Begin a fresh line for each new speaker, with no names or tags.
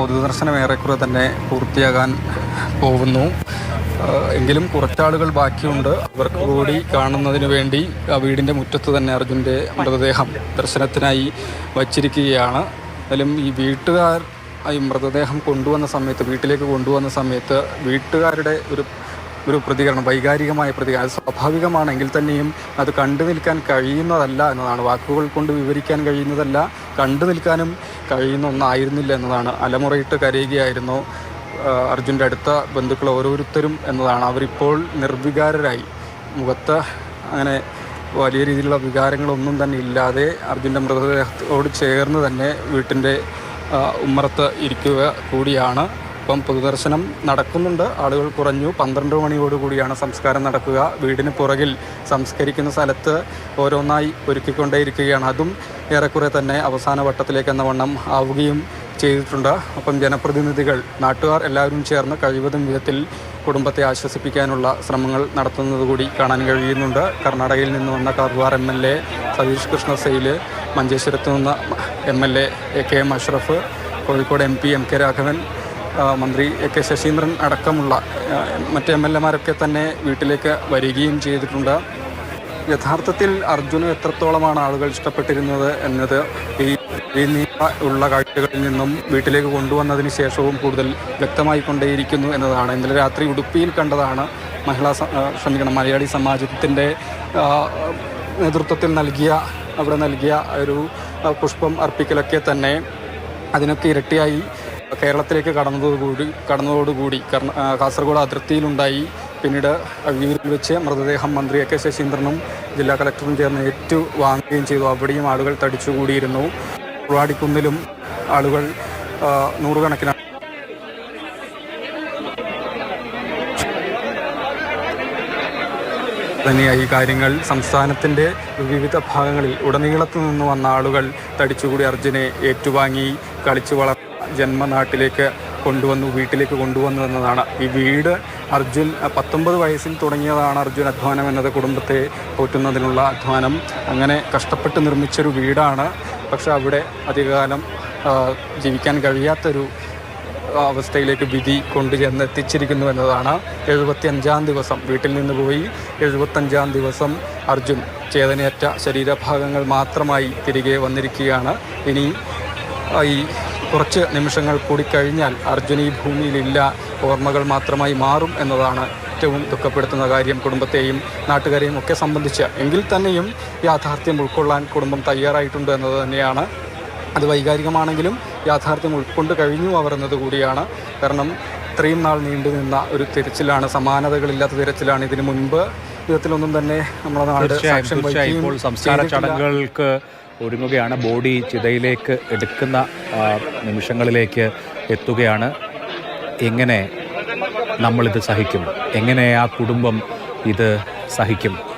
പൊതുദർശനം ഏറെക്കുറെ തന്നെ പൂർത്തിയാകാൻ പോകുന്നു. എങ്കിലും കുറച്ചാളുകൾ ബാക്കിയുണ്ട്. അവർക്ക് കൂടി കാണുന്നതിന് വേണ്ടി ആ വീടിന്റെ മുറ്റത്ത് തന്നെ അർജുന്റെ മൃതദേഹം ദർശനത്തിനായി വച്ചിരിക്കുകയാണ്. എന്നാലും ഈ വീട്ടുകാർ ഈ മൃതദേഹം കൊണ്ടുവന്ന സമയത്ത് വീട്ടിലേക്ക് കൊണ്ടുവന്ന സമയത്ത് വീട്ടുകാരുടെ ഒരു ഒരു പ്രതികരണം വൈകാരികമായ പ്രതികരണം അത് സ്വാഭാവികമാണെങ്കിൽ തന്നെയും അത് കണ്ടു നിൽക്കാൻ കഴിയുന്നതല്ല എന്നതാണ്. വാക്കുകൾ കൊണ്ട് വിവരിക്കാൻ കഴിയുന്നതല്ല. കണ്ടു നിൽക്കാനും കഴിയുന്ന ഒന്നായിരുന്നില്ല എന്നതാണ്. അലമുറയിട്ട് കരയുകയായിരുന്നു അർജുന്റെ അടുത്ത ബന്ധുക്കൾ ഓരോരുത്തരും എന്നതാണ്. അവരിപ്പോൾ നിർവികാരരായി. മുഖത്ത് അങ്ങനെ വലിയ രീതിയിലുള്ള വികാരങ്ങളൊന്നും തന്നെ ഇല്ലാതെ അർജുന്റെ മൃതദേഹത്തോട് ചേർന്ന് തന്നെ വീട്ടിന്റെ ഉമ്മറത്ത് ഇരിക്കുക കൂടിയാണ്. ഇപ്പം പൊതുദർശനം നടക്കുന്നുണ്ട്. ആളുകൾ കുറഞ്ഞു പന്ത്രണ്ട് മണിയോടുകൂടിയാണ് സംസ്കാരം നടക്കുക. വീടിന് പുറകിൽ സംസ്കരിക്കുന്ന സ്ഥലത്ത് ഓരോന്നായി ഒരുക്കിക്കൊണ്ടേയിരിക്കുകയാണ്. അതും ഏറെക്കുറെ തന്നെ അവസാന വട്ടത്തിലേക്ക് എന്ന വണ്ണം ആവുകയും ചെയ്തിട്ടുണ്ട്. അപ്പം ജനപ്രതിനിധികൾ നാട്ടുകാർ എല്ലാവരും ചേർന്ന് കഴിവതും വിധത്തിൽ കുടുംബത്തെ ആശ്വസിപ്പിക്കാനുള്ള ശ്രമങ്ങൾ നടത്തുന്നത് കൂടി കാണാൻ കഴിയുന്നുണ്ട്. കർണാടകയിൽ നിന്ന് വന്ന Karwar M L A Satish Krishna Sail മഞ്ചേശ്വരത്ത് നിന്ന് M L A K M Ashraf Kozhikode M P M K Raghavan മന്ത്രി എ കെ ശശീന്ദ്രൻ അടക്കമുള്ള മറ്റ് എം എൽ എമാരൊക്കെ തന്നെ വീട്ടിലേക്ക് വരികയും ചെയ്തിട്ടുണ്ട്. യഥാർത്ഥത്തിൽ അർജുന എത്രത്തോളമാണ് ആളുകൾ ഇഷ്ടപ്പെട്ടിരുന്നത് എന്നത് ഈ നീള ഉള്ള കാഴ്ചകളിൽ നിന്നും വീട്ടിലേക്ക് കൊണ്ടുവന്നതിന് ശേഷവും കൂടുതൽ വ്യക്തമായി കൊണ്ടേയിരിക്കുന്നു എന്നതാണ്. ഇന്നലെ രാത്രി ഉടുപ്പിയിൽ കണ്ടതാണ് മഹിളാ ക്ഷമിക്കണം മലയാളി സമാജത്തിന്റെ നേതൃത്വത്തിൽ നൽകിയ അവിടെ നൽകിയ ഒരു പുഷ്പം അർപ്പിക്കലൊക്കെ തന്നെ അതിനൊക്കെ ഇരട്ടിയായി കേരളത്തിലേക്ക് കടന്നതോടുകൂടി കടന്നതോടുകൂടി കർണ കാസർഗോഡ് അതിർത്തിയിലുണ്ടായി. പിന്നീട് അഴിയൂരിൽ വെച്ച് മൃതദേഹം മന്ത്രി എ കെ ശശീന്ദ്രനും ജില്ലാ കളക്ടറും ചേർന്ന് ഏറ്റുവാങ്ങുകയും ചെയ്തു. അവിടെയും ആളുകൾ തടിച്ചുകൂടിയിരുന്നു. ഉൾവാടിക്കുന്നിലും ആളുകൾ നൂറുകണക്കിന് തന്നെയായി കാര്യങ്ങൾ. സംസ്ഥാനത്തിന്റെ വിവിധ ഭാഗങ്ങളിൽ ഉടനീളത്തു നിന്ന് വന്ന ആളുകൾ തടിച്ചുകൂടി അർജുനെ ഏറ്റുവാങ്ങി കളിച്ചു വളർ ജന്മനാട്ടിലേക്ക് കൊണ്ടുവന്നു വീട്ടിലേക്ക് കൊണ്ടുവന്നു എന്നതാണ്. ഈ വീട് അർജുൻ പത്തൊമ്പത് വയസ്സിൽ തുടങ്ങിയതാണ് അർജുൻ അധ്വാനം എന്നത് കുടുംബത്തെ പോറ്റുന്നതിനുള്ള അധ്വാനം. അങ്ങനെ കഷ്ടപ്പെട്ട് നിർമ്മിച്ചൊരു വീടാണ്. പക്ഷെ അവിടെ അധികകാലം ജീവിക്കാൻ കഴിയാത്തൊരു അവസ്ഥയിലേക്ക് വിധി കൊണ്ടുചെന്ന് എത്തിച്ചിരിക്കുന്നു എന്നതാണ്. എഴുപത്തി അഞ്ചാം ദിവസം വീട്ടിൽ നിന്ന് പോയി എഴുപത്തഞ്ചാം ദിവസം അർജുൻ ചേതനയറ്റ ശരീരഭാഗങ്ങൾ മാത്രമായി തിരികെ വന്നിരിക്കുകയാണ്. ഇനി ഈ കുറച്ച് നിമിഷങ്ങൾ കൂടി കഴിഞ്ഞാൽ അർജുൻ ഈ ഭൂമിയിലില്ല ഓർമ്മകൾ മാത്രമായി മാറും എന്നതാണ് ഏറ്റവും ദുഃഖപ്പെടുത്തുന്ന കാര്യം. കുടുംബത്തെയും നാട്ടുകാരെയും ഒക്കെ സംബന്ധിച്ച് എങ്കിൽ തന്നെയും യാഥാർത്ഥ്യം ഉൾക്കൊള്ളാൻ കുടുംബം തയ്യാറായിട്ടുണ്ട് എന്നത് തന്നെയാണ്. അത് വൈകാരികമാണെങ്കിലും യാഥാർത്ഥ്യം ഉൾക്കൊണ്ട് കഴിഞ്ഞു അവർ എന്നത് കൂടിയാണ്. കാരണം ഇത്രയും നാൾ നീണ്ടു നിന്ന ഒരു തിരച്ചിലാണ് സമാനതകളില്ലാത്ത തിരച്ചിലാണ്. ഇതിനു മുൻപ് വിധത്തിലൊന്നും തന്നെ നമ്മുടെ നാട് സാക്ഷ്യം
സംസ്കാര ചടങ്ങുകൾക്ക് ഒരുങ്ങുകയാണ്. ബോഡി ചിതയിലേക്ക് എടുക്കുന്ന നിമിഷങ്ങളിലേക്ക് എത്തുകയാണ്. എങ്ങനെ നമ്മളിത് സഹിക്കും? എങ്ങനെ ആ കുടുംബം ഇത് സഹിക്കും?